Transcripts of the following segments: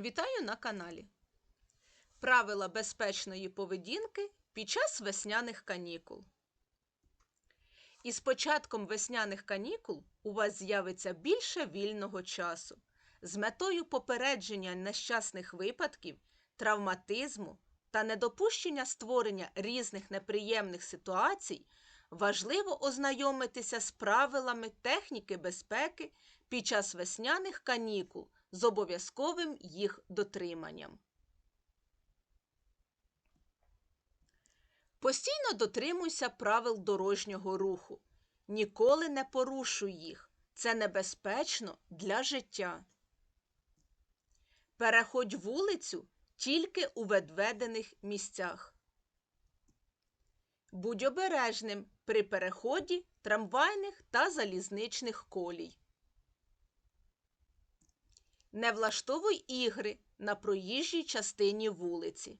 Вітаю на каналі. Правила безпечної поведінки під час весняних канікул. Із початком весняних канікул у вас з'явиться більше вільного часу. З метою попередження нещасних випадків, травматизму та недопущення створення різних неприємних ситуацій важливо ознайомитися з правилами техніки безпеки під час весняних канікул з обов'язковим їх дотриманням. Постійно дотримуйся правил дорожнього руху. Ніколи не порушуй їх. Це небезпечно для життя. Переходь вулицю тільки у відведених місцях. Будь обережним при переході трамвайних та залізничних колій. Не влаштовуй ігри на проїжджій частині вулиці.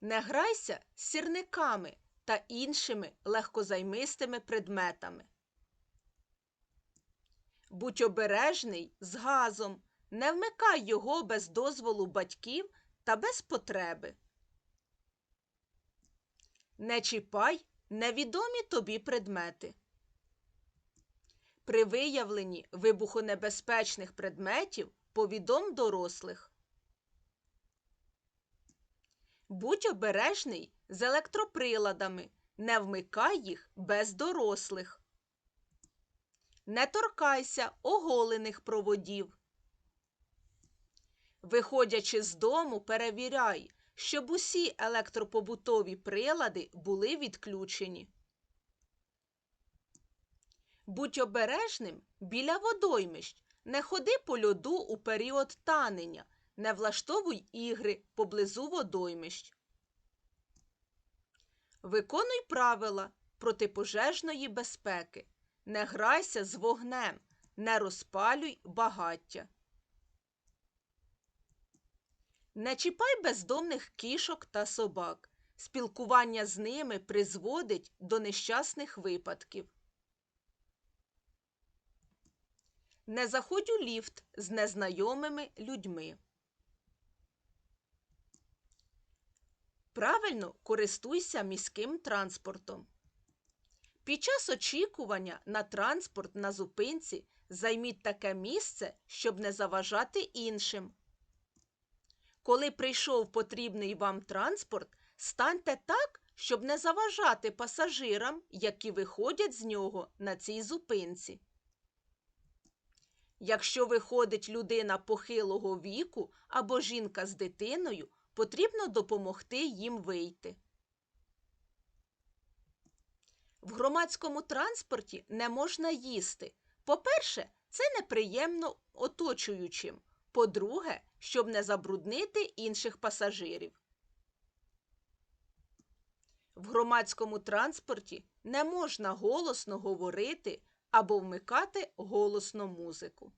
Не грайся з сірниками та іншими легкозаймистими предметами. Будь обережний з газом, не вмикай його без дозволу батьків та без потреби. Не чіпай невідомі тобі предмети. При виявленні вибухонебезпечних предметів повідом дорослих. Будь обережний з електроприладами, не вмикай їх без дорослих. Не торкайся оголених проводів. Виходячи з дому, перевіряй, щоб усі електропобутові прилади були відключені. Будь обережним біля водоймищ, не ходи по льоду у період танення, не влаштовуй ігри поблизу водоймищ. Виконуй правила протипожежної безпеки. Не грайся з вогнем, не розпалюй багаття. Не чіпай бездомних кішок та собак. Спілкування з ними призводить до нещасних випадків. Не заходь у ліфт з незнайомими людьми. Правильно користуйся міським транспортом. Під час очікування на транспорт на зупинці займіть таке місце, щоб не заважати іншим. Коли прийшов потрібний вам транспорт, станьте так, щоб не заважати пасажирам, які виходять з нього на цій зупинці. Якщо виходить людина похилого віку або жінка з дитиною, потрібно допомогти їм вийти. В громадському транспорті не можна їсти. По-перше, це неприємно оточуючим. По-друге, щоб не забруднити інших пасажирів. В громадському транспорті не можна голосно говорити або вмикати голосно музику.